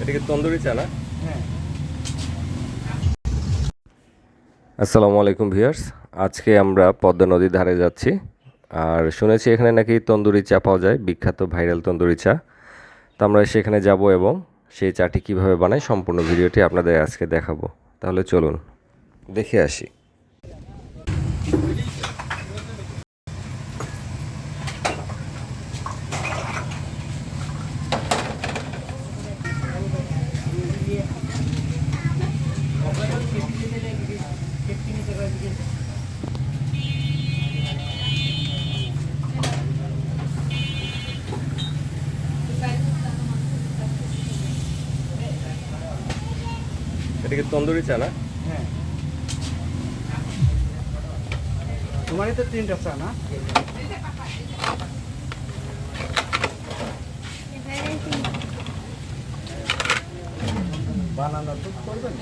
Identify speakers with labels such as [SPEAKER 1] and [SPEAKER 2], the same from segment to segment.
[SPEAKER 1] এটা কি তন্দুরি চা না?
[SPEAKER 2] হ্যাঁ।
[SPEAKER 1] আসসালামু আলাইকুম ভিউয়ার্স আজকে আমরা পদ্মা নদীর ধারে যাচ্ছি। আর শুনেছি এখানে নাকি তন্দুরি চা পাওয়া যায় বিখ্যাত ভাইরাল তন্দুরি চা। তো আমরা সেখানে যাব এবং সেই চাটি কীভাবে বানায় সম্পূর্ণ ভিডিওটি আপনাদের আজকে দেখাবো। তাহলে চলুন দেখে আসি। এটা কি তন্দুরি চা না?
[SPEAKER 2] হ্যাঁ। তোমারই তো তিনটা চা না? বানানো তো করবেন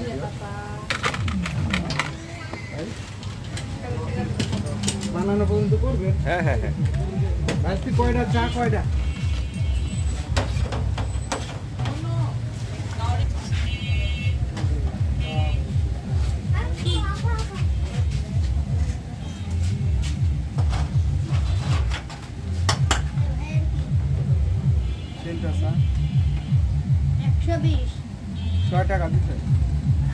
[SPEAKER 2] বানানো পর্যন্ত করবেন
[SPEAKER 1] হ্যাঁ হ্যাঁ হ্যাঁ।
[SPEAKER 2] আজকে কয়টা? চা কয়টা? তিনটা চা
[SPEAKER 3] একশো বিশ।
[SPEAKER 2] ছয় টাকা দিচ্ছে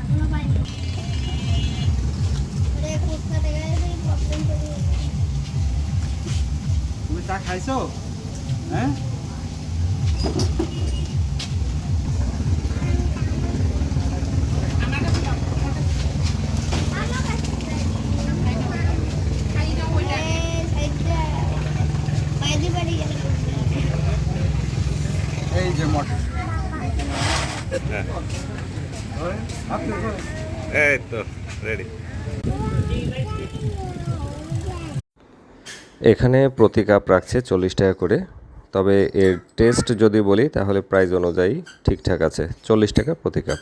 [SPEAKER 3] এখনও পাইনি।
[SPEAKER 2] তুমি চা খাইছো? হ্যাঁ? এই যে মটর
[SPEAKER 1] এই তো রেডি এখানে প্রতি কাপ রাখছে চল্লিশ টাকা করে। তবে এর টেস্ট যদি বলি তাহলে প্রাইস অনুযায়ী ঠিকঠাক আছে। চল্লিশ টাকা প্রতি কাপ।